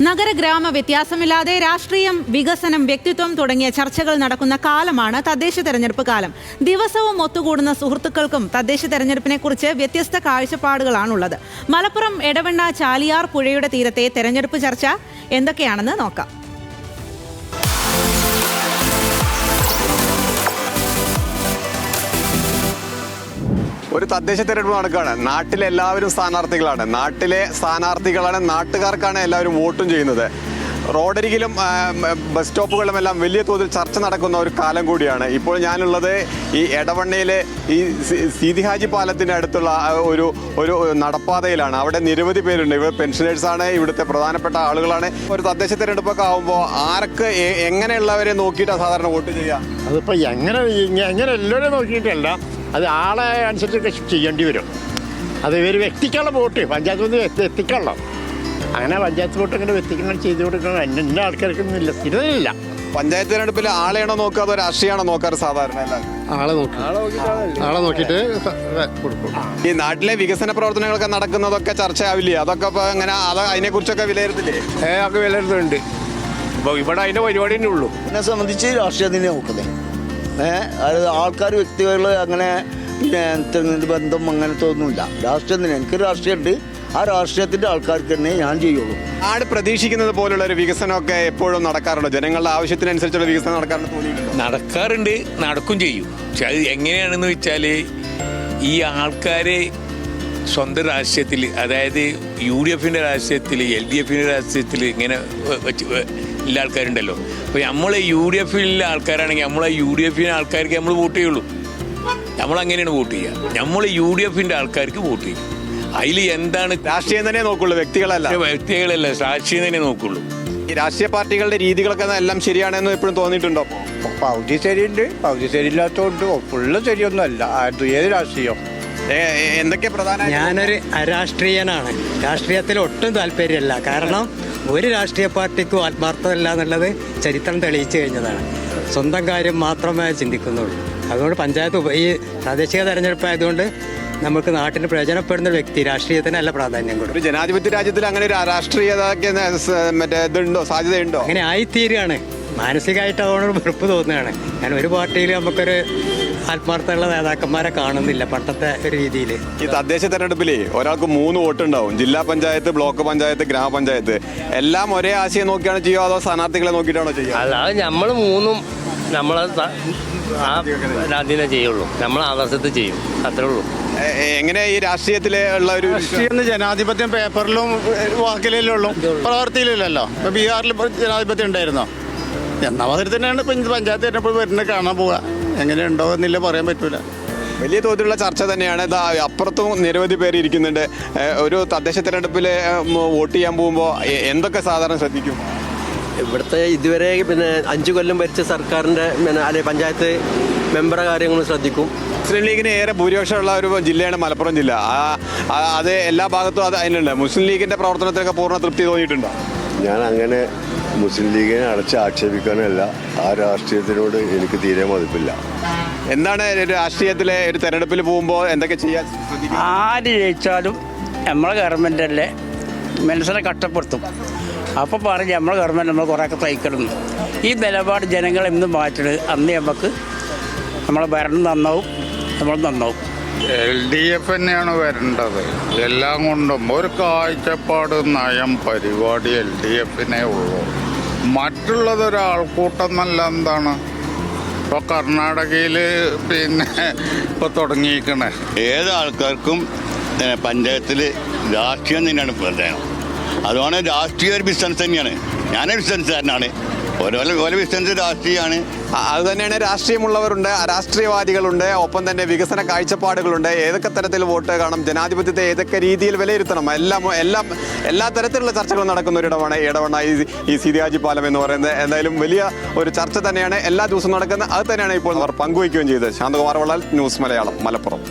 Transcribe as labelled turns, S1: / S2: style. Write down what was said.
S1: നഗര ഗ്രാമ വ്യത്യാസമില്ലാതെ രാഷ്ട്രീയം വികസനം വ്യക്തിത്വം തുടങ്ങിയ ചർച്ചകൾ നടക്കുന്ന കാലമാണ് തദ്ദേശ തെരഞ്ഞെടുപ്പ് കാലം. ദിവസവും ഒത്തുകൂടുന്ന സുഹൃത്തുക്കൾക്കും തദ്ദേശ തെരഞ്ഞെടുപ്പിനെ കുറിച്ച് വ്യത്യസ്ത കാഴ്ചപ്പാടുകളാണുള്ളത്. മലപ്പുറം എടവണ്ണ ചാലിയാർ പുഴയുടെ തീരത്തെ തെരഞ്ഞെടുപ്പ് ചർച്ച എന്തൊക്കെയാണെന്ന് നോക്കാം.
S2: ഒരു തദ്ദേശ തെരഞ്ഞെടുപ്പ് നടക്കുകയാണ്. നാട്ടിലെ എല്ലാവരും സ്ഥാനാർത്ഥികളാണ്. നാട്ടിലെ സ്ഥാനാർത്ഥികളാണ് നാട്ടുകാർക്കാണ് എല്ലാവരും വോട്ടും ചെയ്യുന്നത്. റോഡരികിലും ബസ് സ്റ്റോപ്പുകളിലും എല്ലാം വലിയ തോതിൽ ചർച്ച നടക്കുന്ന ഒരു കാലം കൂടിയാണ്. ഇപ്പോൾ ഞാനുള്ളത് ഈ എടവണ്ണയിലെ ഈ സീതിഹാജി സീതി പാലത്തിന്റെ അടുത്തുള്ള ഒരു ഒരു നടപ്പാതയിലാണ്. അവിടെ നിരവധി പേരുണ്ട്. ഇവർ പെൻഷനേഴ്സാണ് ഇവിടുത്തെ പ്രധാനപ്പെട്ട ആളുകളാണ്. ഒരു തദ്ദേശ തെരഞ്ഞെടുപ്പൊക്കെ ആകുമ്പോൾ ആർക്ക് എങ്ങനെയുള്ളവരെ നോക്കിയിട്ടാണ് സാധാരണ വോട്ട് ചെയ്യുക
S3: അതിപ്പോൾ എങ്ങനെ എങ്ങനെ എല്ലാവരെയും നോക്കിയിട്ടല്ല. അത് ആളെ അനുസരിച്ചൊക്കെ ചെയ്യേണ്ടി വരും. അത് ഇവർ വ്യക്തിക്കുള്ള വോട്ട് പഞ്ചായത്ത് ഒന്ന് എത്തിക്കണം അങ്ങനെ പഞ്ചായത്ത് വോട്ട് ഇങ്ങനെ വ്യക്തിക്കണം ചെയ്തു കൊടുക്കണം. എന്നെ ആൾക്കാർക്കൊന്നുമില്ല ആൾക്കാർക്കൊന്നും ഇല്ല സ്ഥിരതയില്ല
S2: പഞ്ചായത്ത് തെരഞ്ഞെടുപ്പിൽ ആളെയാണോ നോക്കുക അതോ രാഷ്ട്രീയമാണോ നോക്കാറ് സാധാരണ
S4: ആളെ നോക്കി. ആളെ നോക്കിയിട്ട് കൊടുക്കും.
S2: ഈ നാട്ടിലെ വികസന പ്രവർത്തനങ്ങളൊക്കെ നടക്കുന്നതൊക്കെ ചർച്ചയാവില്ലേ? അതൊക്കെ ഇപ്പൊ അങ്ങനെ അത് അതിനെ കുറിച്ചൊക്കെ വിലയിരുത്തില്ലേ?
S5: ഏ ഒക്കെ വിലയിരുത്തുന്നുണ്ട്. ഇപ്പൊ ഇവിടെ അതിന്റെ പരിപാടി തന്നെ ഉള്ളൂ.
S6: എന്നെ സംബന്ധിച്ച് രാഷ്ട്രീയത്തിനെ നോക്കുന്നത് അത് ആൾക്കാർ വ്യക്തികൾ അങ്ങനെ പിന്നെ ബന്ധം അങ്ങനത്തെ ഒന്നുമില്ല രാഷ്ട്രീയം തന്നെ. എനിക്ക് രാഷ്ട്രീയമുണ്ട്. ആ രാഷ്ട്രീയത്തിന്റെ ആൾക്കാർക്ക് തന്നെ ഞാൻ ചെയ്യുള്ളൂ.
S2: ആട് പ്രതീക്ഷിക്കുന്നത് പോലുള്ള ഒരു വികസനമൊക്കെ എപ്പോഴും നടക്കാറുണ്ടോ? ജനങ്ങളുടെ ആവശ്യത്തിനനുസരിച്ചുള്ള വികസനം നടക്കാറുണ്ട് തോന്നിയിട്ടുണ്ട്?
S7: നടക്കാറുണ്ട്. നടക്കും ചെയ്യും. പക്ഷെ അത് എങ്ങനെയാണെന്ന് വെച്ചാൽ ഈ ആൾക്കാരെ സ്വന്തം രാഷ്ട്രീയത്തിൽ അതായത് യു ഡി എഫിന്റെ രാഷ്ട്രീയത്തിൽ എൽ ഡി എഫിന്റെ രാഷ്ട്രീയത്തിൽ ഇങ്ങനെ വെച്ച് ഉള്ള ആൾക്കാരുണ്ടല്ലോ. അപ്പോൾ നമ്മളെ യു ഡി എഫിലുള്ള ആൾക്കാരാണെങ്കിൽ നമ്മളെ യു ഡി എഫിന് ആൾക്കാർക്ക് നമ്മൾ വോട്ട് ചെയ്യുള്ളൂ. നമ്മൾ അങ്ങനെയാണ് വോട്ട് ചെയ്യുക. നമ്മൾ യു ഡി എഫിന്റെ ആൾക്കാർക്ക് വോട്ട് ചെയ്യും. അതിൽ എന്താണ്
S2: രാഷ്ട്രീയം തന്നെ നോക്കുള്ളൂ വ്യക്തികളല്ല.
S7: വ്യക്തികളല്ല രാഷ്ട്രീയം തന്നെ നോക്കുള്ളൂ.
S2: ഈ രാഷ്ട്രീയ പാർട്ടികളുടെ രീതികളൊക്കെ എല്ലാം ശരിയാണെന്ന് എപ്പോഴും തോന്നിയിട്ടുണ്ടോ?
S5: പകുതി ശരിയുണ്ട് പകുതി ശരിയില്ലാത്തതുകൊണ്ട് ഫുള്ള് ശരിയൊന്നും അല്ല ഏത് രാഷ്ട്രീയം?
S2: എന്തൊക്കെ പ്രധാന
S8: ഞാനൊരു അരാഷ്ട്രീയനാണ്. രാഷ്ട്രീയത്തിൽ ഒട്ടും താല്പര്യമല്ല. കാരണം ഒരു രാഷ്ട്രീയ പാർട്ടിക്കും ആത്മാർത്ഥമല്ല എന്നുള്ളത് ചരിത്രം തെളിയിച്ചു കഴിഞ്ഞതാണ്. സ്വന്തം കാര്യം മാത്രമേ ചിന്തിക്കുന്നുള്ളൂ. അതുകൊണ്ട് പഞ്ചായത്ത് ഈ പ്രാദേശിക തെരഞ്ഞെടുപ്പ് ആയതുകൊണ്ട് നമുക്ക് നാട്ടിന് പ്രയോജനപ്പെടുന്ന ഒരു വ്യക്തി രാഷ്ട്രീയത്തിനല്ല പ്രാധാന്യം കൊടുക്കും.
S2: ജനാധിപത്യ രാജ്യത്തിൽ അങ്ങനെ ഒരു രാഷ്ട്രീയതയ്ക്ക് ന- മറ്റേ ഇതുണ്ടോ? സാധ്യതയുണ്ടോ?
S8: അങ്ങനെ ആയിത്തീരുകയാണ്. മാനസികമായിട്ട് അതുകൊണ്ട് വെറുപ്പ് തോന്നുകയാണ്. ഞാൻ ഒരു പാർട്ടിയിൽ നമുക്കൊരു ആത്മാർത്ഥമുള്ള നേതാക്കന്മാരെ കാണുന്നില്ല പണ്ടത്തെ ഒരു രീതിയിൽ
S2: ഈ തദ്ദേശ തെരഞ്ഞെടുപ്പിലേ ഒരാൾക്ക് മൂന്ന് വോട്ട് ഉണ്ടാവും ജില്ലാ പഞ്ചായത്ത് ബ്ലോക്ക് പഞ്ചായത്ത് ഗ്രാമപഞ്ചായത്ത്. എല്ലാം ഒരേ ആശയം നോക്കിയാണ് ചെയ്യുക അതോ സ്ഥാനാർത്ഥികളെ നോക്കിയിട്ടാണ് ചെയ്യുക?
S9: അല്ലാതെ നമ്മൾ മൂന്നും നമ്മൾ അതിനെ ചെയ്യുള്ളൂ. നമ്മൾ ആദർശത്തിൽ ചെയ്യും. അത്രേ ഉള്ളൂ.
S2: എങ്ങനെ ഈ രാഷ്ട്രീയത്തിലെ ഉള്ള ഒരു
S4: രാഷ്ട്രീയം ജനാധിപത്യം പേപ്പറിലും വാക്കിലല്ലേ ഉള്ളൂ. ഇപ്പൊ ബീഹാറിൽ ജനാധിപത്യം ഉണ്ടായിരുന്നോ? എന്നാ മാതിരി തന്നെയാണ് പഞ്ചായത്ത് തന്നെ വരുന്നത് കാണാൻ പോവുക. എങ്ങനെയുണ്ടോ എന്നില്ല പറയാൻ പറ്റൂല.
S2: വലിയ തോതിലുള്ള ചർച്ച തന്നെയാണ്. ഇതാ അപ്പുറത്തും നിരവധി പേര് ഇരിക്കുന്നുണ്ട്. ഒരു തദ്ദേശ തെരഞ്ഞെടുപ്പിൽ വോട്ട് ചെയ്യാൻ പോകുമ്പോൾ എന്തൊക്കെ സാധാരണ ശ്രദ്ധിക്കും?
S10: ഇവിടുത്തെ ഇതുവരെ പിന്നെ അഞ്ചു കൊല്ലം ഭരിച്ച സർക്കാരിന്റെ പിന്നെ അല്ലെ പഞ്ചായത്ത് മെമ്പറെ കാര്യങ്ങളും ശ്രദ്ധിക്കും.
S2: മുസ്ലിം ലീഗിന് ഏറെ ഭൂരിപക്ഷമുള്ള ഒരു ജില്ലയാണ് മലപ്പുറം ജില്ല. അത് എല്ലാ ഭാഗത്തും അത് അതിനുണ്ട് മുസ്ലിം ലീഗിന്റെ പ്രവർത്തനത്തിനൊക്കെ പൂർണ തൃപ്തി തോന്നിയിട്ടുണ്ടോ?
S3: ഞാൻ അങ്ങനെ മുസ്ലിം ലീഗിനെ അടച്ച് ആക്ഷേപിക്കാനല്ല ആ രാഷ്ട്രീയത്തിനോട് എനിക്ക് തീരെ മതിപ്പില്ല.
S2: എന്താണ് ഒരു രാഷ്ട്രീയത്തിലെ ഒരു തെരഞ്ഞെടുപ്പിൽ പോകുമ്പോൾ എന്തൊക്കെ ചെയ്യാൻ
S9: ആര് ജയിച്ചാലും നമ്മളെ ഗവൺമെന്റ് അല്ലേ മനസ്സിനെ കഷ്ടപ്പെടുത്തും. അപ്പോൾ പറഞ്ഞ് നമ്മളെ ഗവൺമെന്റ് നമ്മൾ കുറേയൊക്കെ തയ്ക്കിടുന്നു ഈ നിലപാട് ജനങ്ങൾ ഇന്ന് മാറ്റണത് അന്ന് നമുക്ക് നമ്മളെ ഭരണം നന്നാവും നമ്മൾ നന്നാവും.
S4: എൽ ഡി എഫ് തന്നെയാണ് വരേണ്ടത്. എല്ലാം കൊണ്ടും ഒരു കാഴ്ചപ്പാട് നയം പരിപാടി എൽ ഡി എഫിനെ ഉള്ളൂ. മറ്റുള്ളത് നല്ല എന്താണ്? ഇപ്പൊ കർണാടകയിൽ പിന്നെ ഇപ്പൊ തുടങ്ങിയിരിക്കണേ.
S3: ഏത് ആൾക്കാർക്കും പഞ്ചായത്തിൽ രാഷ്ട്രീയം തന്നെയാണ് പ്രധാനം. അതുകൊണ്ട് രാഷ്ട്രീയ ഒരു ബിസിനസ് തന്നെയാണ്. ഞാനൊരു ബിസിനസ്സുകാരനാണ്. രാഷ്ട്രീയമാണ്
S2: അത് തന്നെയാണ് രാഷ്ട്രീയമുള്ളവരുണ്ട് രാഷ്ട്രീയവാദികളുണ്ട് ഒപ്പം തന്നെ വികസന കാഴ്ചപ്പാടുകളുണ്ട്. ഏതൊക്കെ തരത്തിൽ വോട്ട് കാണും ജനാധിപത്യത്തെ ഏതൊക്കെ രീതിയിൽ വിലയിരുത്തണം എല്ലാം എല്ലാം എല്ലാ തരത്തിലുള്ള ചർച്ചകളും നടക്കുന്ന ഒരു ഇടവണ്ണ ഈ സീതിയാജി പാലം എന്ന് പറയുന്നത്. എന്തായാലും വലിയ ഒരു ചർച്ച തന്നെയാണ് എല്ലാ ദിവസവും നടക്കുന്നത്. അത് തന്നെയാണ് ഇപ്പോൾ അവർ പങ്കുവയ്ക്കുകയും ചെയ്തത്. ശാന്തകുമാർ വള്ളാൽ ന്യൂസ് മലയാളം മലപ്പുറം.